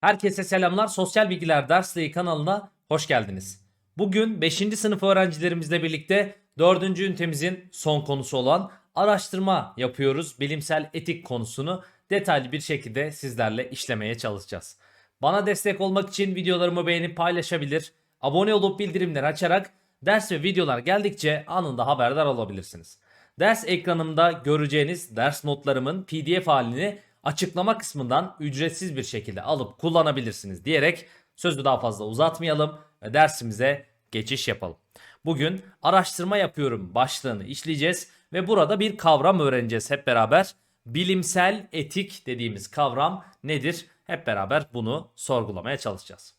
Herkese selamlar. Sosyal Bilgiler Dersliği kanalına hoş geldiniz. Bugün 5. sınıf öğrencilerimizle birlikte 4. ünitemizin son konusu olan araştırma yapıyoruz. Bilimsel etik konusunu detaylı bir şekilde sizlerle işlemeye çalışacağız. Bana destek olmak için videolarımı beğenip paylaşabilir, abone olup bildirimleri açarak ders ve videolar geldikçe anında haberdar olabilirsiniz. Ders ekranımda göreceğiniz ders notlarımın PDF halini açıklama kısmından ücretsiz bir şekilde alıp kullanabilirsiniz diyerek sözü daha fazla uzatmayalım ve dersimize geçiş yapalım. Bugün araştırma yapıyorum başlığını işleyeceğiz ve burada bir kavram öğreneceğiz hep beraber. Bilimsel etik dediğimiz kavram nedir? Hep beraber bunu sorgulamaya çalışacağız.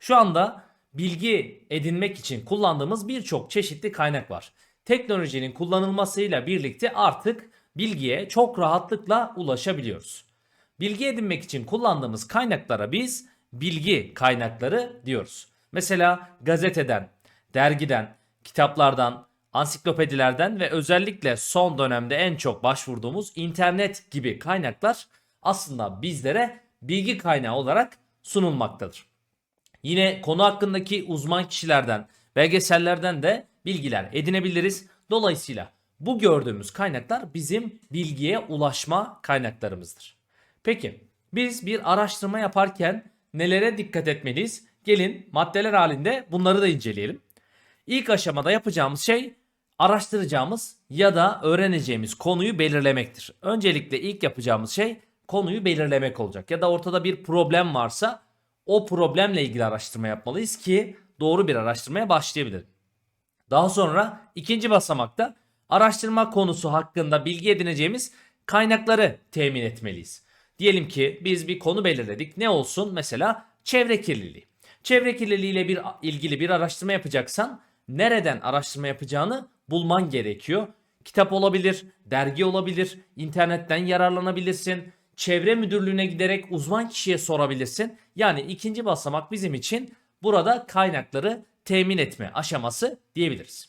Şu anda bilgi edinmek için kullandığımız birçok çeşitli kaynak var. Teknolojinin kullanılmasıyla birlikte artık bilgiye çok rahatlıkla ulaşabiliyoruz. Bilgi edinmek için kullandığımız kaynaklara biz bilgi kaynakları diyoruz. Mesela gazeteden, dergiden, kitaplardan, ansiklopedilerden ve özellikle son dönemde en çok başvurduğumuz internet gibi kaynaklar aslında bizlere bilgi kaynağı olarak sunulmaktadır. Yine konu hakkındaki uzman kişilerden, belgesellerden de bilgiler edinebiliriz. Dolayısıyla bu gördüğümüz kaynaklar bizim bilgiye ulaşma kaynaklarımızdır. Peki biz bir araştırma yaparken nelere dikkat etmeliyiz? Gelin maddeler halinde bunları da inceleyelim. İlk aşamada yapacağımız şey araştıracağımız ya da öğreneceğimiz konuyu belirlemektir. Öncelikle ilk yapacağımız şey konuyu belirlemek olacak. Ya da ortada bir problem varsa o problemle ilgili araştırma yapmalıyız ki doğru bir araştırmaya başlayabilirim. Daha sonra ikinci basamakta araştırma konusu hakkında bilgi edineceğimiz kaynakları temin etmeliyiz. Diyelim ki biz bir konu belirledik. Ne olsun? Mesela çevre kirliliği. Çevre kirliliği ile bir ilgili bir araştırma yapacaksan nereden araştırma yapacağını bulman gerekiyor. Kitap olabilir, dergi olabilir, internetten yararlanabilirsin. Çevre müdürlüğüne giderek uzman kişiye sorabilirsin. Yani ikinci basamak bizim için burada kaynakları temin etme aşaması diyebiliriz.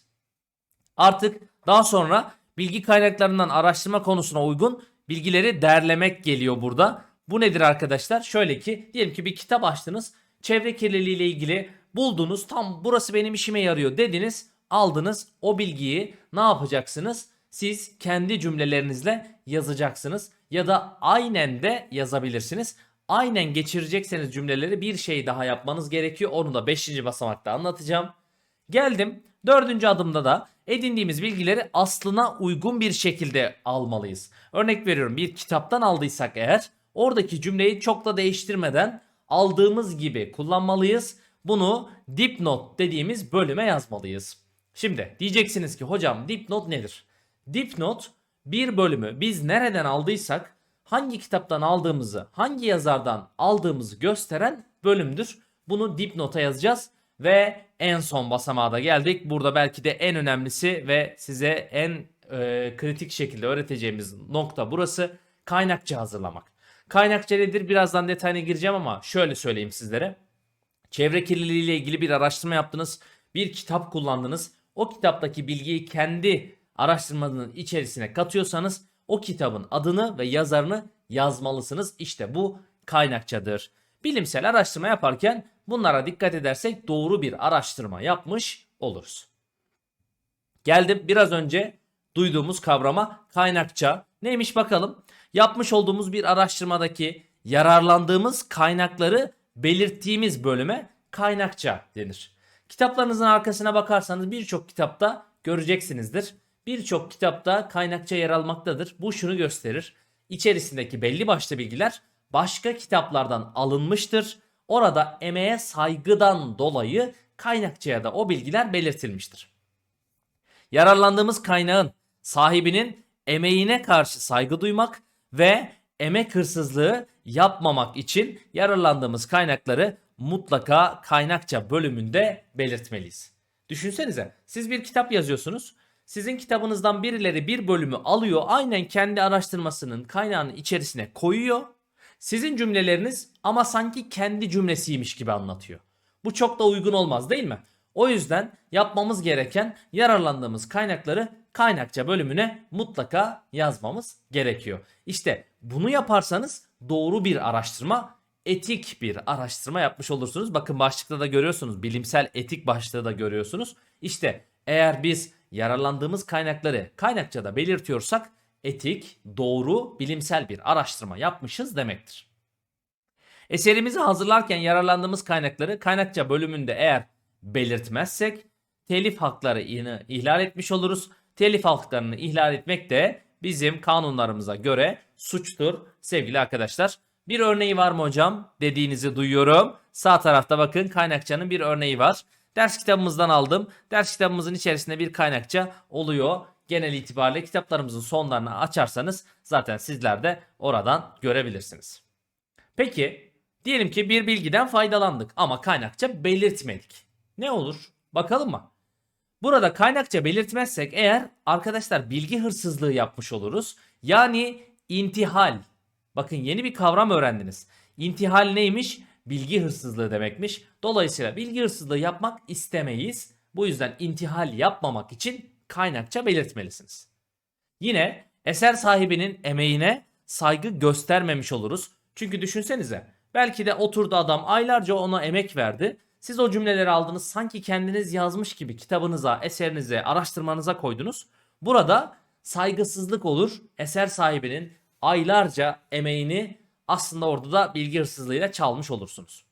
Artık daha sonra bilgi kaynaklarından araştırma konusuna uygun bilgileri derlemek geliyor burada. Bu nedir arkadaşlar? Şöyle ki diyelim ki bir kitap açtınız. Çevre kirliliği ile ilgili buldunuz. Tam burası benim işime yarıyor dediniz. Aldınız. O bilgiyi ne yapacaksınız? Siz kendi cümlelerinizle yazacaksınız ya da aynen de yazabilirsiniz. Aynen geçirecekseniz cümleleri bir şey daha yapmanız gerekiyor. Onu da 5. basamakta anlatacağım. Geldim. Dördüncü adımda da edindiğimiz bilgileri aslına uygun bir şekilde almalıyız. Örnek veriyorum bir kitaptan aldıysak eğer oradaki cümleyi çok da değiştirmeden aldığımız gibi kullanmalıyız. Bunu dipnot dediğimiz bölüme yazmalıyız. Şimdi diyeceksiniz ki hocam dipnot nedir? Dipnot bir bölümü biz nereden aldıysak hangi kitaptan aldığımızı, hangi yazardan aldığımızı gösteren bölümdür. Bunu dipnota yazacağız ve en son basamağa da geldik. Burada belki de en önemlisi ve size en e, kritik şekilde öğreteceğimiz nokta burası. Kaynakça hazırlamak. Kaynakça nedir? Birazdan detayına gireceğim ama şöyle söyleyeyim sizlere. Çevre kirliliği ile ilgili bir araştırma yaptınız. Bir kitap kullandınız. O kitaptaki bilgiyi kendi araştırmanın içerisine katıyorsanız o kitabın adını ve yazarını yazmalısınız. İşte bu kaynakçadır. Bilimsel araştırma yaparken bunlara dikkat edersek doğru bir araştırma yapmış oluruz. Geldim biraz önce duyduğumuz kavrama kaynakça. Neymiş bakalım? Yapmış olduğumuz bir araştırmadaki yararlandığımız kaynakları belirttiğimiz bölüme kaynakça denir. Kitaplarınızın arkasına bakarsanız birçok kitapta göreceksinizdir. Birçok kitapta kaynakça yer almaktadır. Bu şunu gösterir. İçerisindeki belli başlı bilgiler başka kitaplardan alınmıştır. Orada emeğe saygıdan dolayı kaynakçaya da o bilgiler belirtilmiştir. Yararlandığımız kaynağın sahibinin emeğine karşı saygı duymak ve emek hırsızlığı yapmamak için yararlandığımız kaynakları mutlaka kaynakça bölümünde belirtmeliyiz. Düşünsenize siz bir kitap yazıyorsunuz. Sizin kitabınızdan birileri bir bölümü alıyor aynen kendi araştırmasının kaynağının içerisine koyuyor. Sizin cümleleriniz ama sanki kendi cümlesiymiş gibi anlatıyor. Bu çok da uygun olmaz değil mi? O yüzden yapmamız gereken yararlandığımız kaynakları kaynakça bölümüne mutlaka yazmamız gerekiyor. İşte bunu yaparsanız doğru bir araştırma etik bir araştırma yapmış olursunuz. Bakın başlıkta da görüyorsunuz. Bilimsel etik başlığı da görüyorsunuz. İşte eğer biz yararlandığımız kaynakları kaynakçada belirtiyorsak etik, doğru, bilimsel bir araştırma yapmışız demektir. Eserimizi hazırlarken yararlandığımız kaynakları kaynakça bölümünde eğer belirtmezsek telif hakları yine ihlal etmiş oluruz. Telif haklarını ihlal etmek de bizim kanunlarımıza göre suçtur sevgili arkadaşlar. Bir örneği var mı hocam dediğinizi duyuyorum. Sağ tarafta bakın kaynakçanın bir örneği var. Ders kitabımızdan aldım. Ders kitabımızın içerisinde bir kaynakça oluyor. Genel itibariyle kitaplarımızın sonlarını açarsanız zaten sizler de oradan görebilirsiniz. Peki diyelim ki bir bilgiden faydalandık ama kaynakça belirtmedik. Ne olur? Bakalım mı? Burada kaynakça belirtmezsek eğer arkadaşlar bilgi hırsızlığı yapmış oluruz. Yani intihal. Bakın yeni bir kavram öğrendiniz. İntihal neymiş? Bilgi hırsızlığı demekmiş. Dolayısıyla bilgi hırsızlığı yapmak istemeyiz. Bu yüzden intihal yapmamak için kaynakça belirtmelisiniz. Yine eser sahibinin emeğine saygı göstermemiş oluruz. Çünkü düşünsenize belki de oturdu adam aylarca ona emek verdi. Siz o cümleleri aldınız sanki kendiniz yazmış gibi kitabınıza, eserinize, araştırmanıza koydunuz. Burada saygısızlık olur. Eser sahibinin aylarca emeğini aslında orada da bilgi hırsızlığıyla çalmış olursunuz.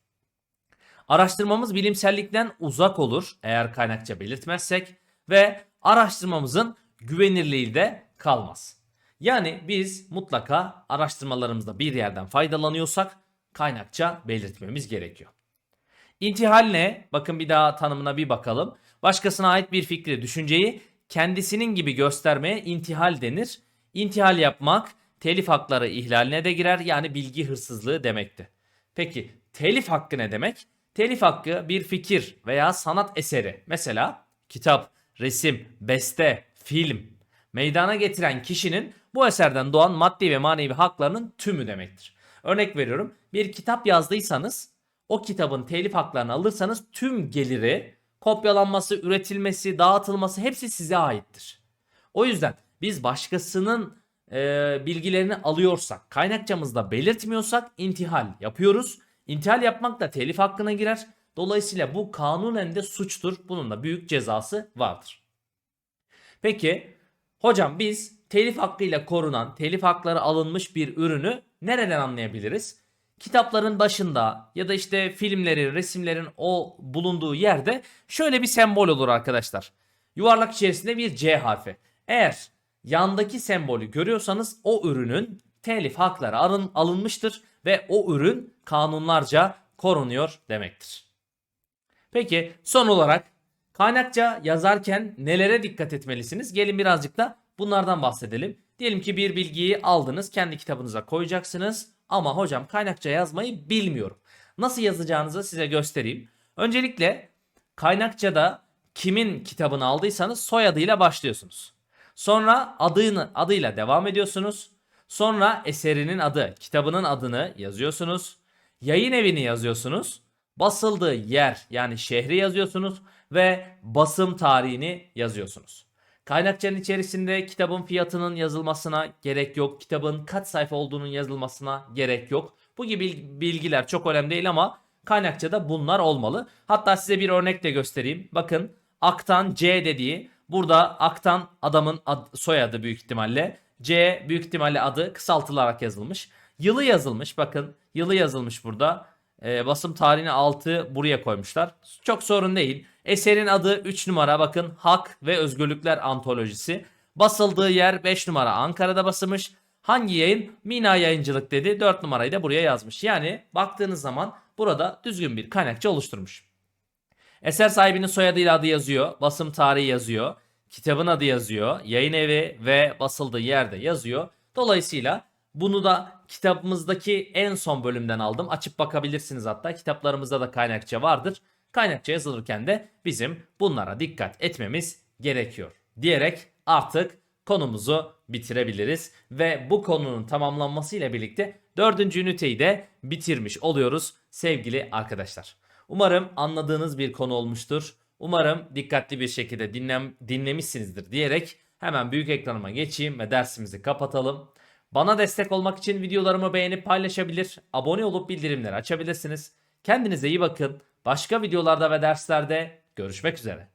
Araştırmamız bilimsellikten uzak olur eğer kaynakça belirtmezsek ve araştırmamızın güvenirliği de kalmaz. Yani biz mutlaka araştırmalarımızda bir yerden faydalanıyorsak kaynakça belirtmemiz gerekiyor. İntihal ne? Bakın bir daha tanımına bir bakalım. Başkasına ait bir fikri, düşünceyi kendisinin gibi göstermeye intihal denir. İntihal yapmak telif hakları ihlaline de girer yani bilgi hırsızlığı demekti. Peki telif hakkı ne demek? Telif hakkı bir fikir veya sanat eseri mesela kitap, resim, beste, film meydana getiren kişinin bu eserden doğan maddi ve manevi haklarının tümü demektir. Örnek veriyorum bir kitap yazdıysanız o kitabın telif haklarını alırsanız tüm geliri kopyalanması, üretilmesi, dağıtılması hepsi size aittir. O yüzden biz başkasının e, bilgilerini alıyorsak, kaynakçamızda belirtmiyorsak intihal yapıyoruz. İntihal yapmak da telif hakkına girer. Dolayısıyla bu kanunen de suçtur. Bunun da büyük cezası vardır. Peki hocam biz telif hakkıyla korunan, telif hakları alınmış bir ürünü nereden anlayabiliriz? Kitapların başında ya da işte filmlerin, resimlerin o bulunduğu yerde şöyle bir sembol olur arkadaşlar. Yuvarlak içerisinde bir C harfi. Eğer yandaki sembolü görüyorsanız o ürünün telif hakları alın, alınmıştır ve o ürün kanunlarca korunuyor demektir. Peki son olarak kaynakça yazarken nelere dikkat etmelisiniz? Gelin birazcık da bunlardan bahsedelim. Diyelim ki bir bilgiyi aldınız kendi kitabınıza koyacaksınız ama hocam kaynakça yazmayı bilmiyorum. Nasıl yazacağınızı size göstereyim. Öncelikle kaynakçada kimin kitabını aldıysanız soyadıyla başlıyorsunuz. Sonra adını adıyla devam ediyorsunuz. Sonra eserinin adı, kitabının adını yazıyorsunuz. Yayın evini yazıyorsunuz. Basıldığı yer yani şehri yazıyorsunuz ve basım tarihini yazıyorsunuz. Kaynakçanın içerisinde kitabın fiyatının yazılmasına gerek yok. Kitabın kaç sayfa olduğunun yazılmasına gerek yok. Bu gibi bilgiler çok önemli değil ama kaynakçada bunlar olmalı. Hatta size bir örnek de göstereyim. Bakın Aktan C dediği burada Aktan adamın ad, soyadı büyük ihtimalle. C büyük ihtimalle adı kısaltılarak yazılmış. Yılı yazılmış bakın yılı yazılmış burada. Ee, basım tarihini 6 buraya koymuşlar. Çok sorun değil. Eserin adı 3 numara bakın Hak ve Özgürlükler Antolojisi. Basıldığı yer 5 numara Ankara'da basılmış. Hangi yayın? Mina Yayıncılık dedi. 4 numarayı da buraya yazmış. Yani baktığınız zaman burada düzgün bir kaynakça oluşturmuş. Eser sahibinin soyadıyla adı yazıyor. Basım tarihi yazıyor. Kitabın adı yazıyor. Yayın evi ve basıldığı yerde yazıyor. Dolayısıyla bunu da kitabımızdaki en son bölümden aldım. Açıp bakabilirsiniz hatta. Kitaplarımızda da kaynakça vardır. Kaynakça yazılırken de bizim bunlara dikkat etmemiz gerekiyor. Diyerek artık konumuzu bitirebiliriz. Ve bu konunun tamamlanması ile birlikte dördüncü üniteyi de bitirmiş oluyoruz sevgili arkadaşlar. Umarım anladığınız bir konu olmuştur. Umarım dikkatli bir şekilde dinlem, dinlemişsinizdir diyerek hemen büyük ekranıma geçeyim ve dersimizi kapatalım. Bana destek olmak için videolarımı beğenip paylaşabilir, abone olup bildirimleri açabilirsiniz. Kendinize iyi bakın. Başka videolarda ve derslerde görüşmek üzere.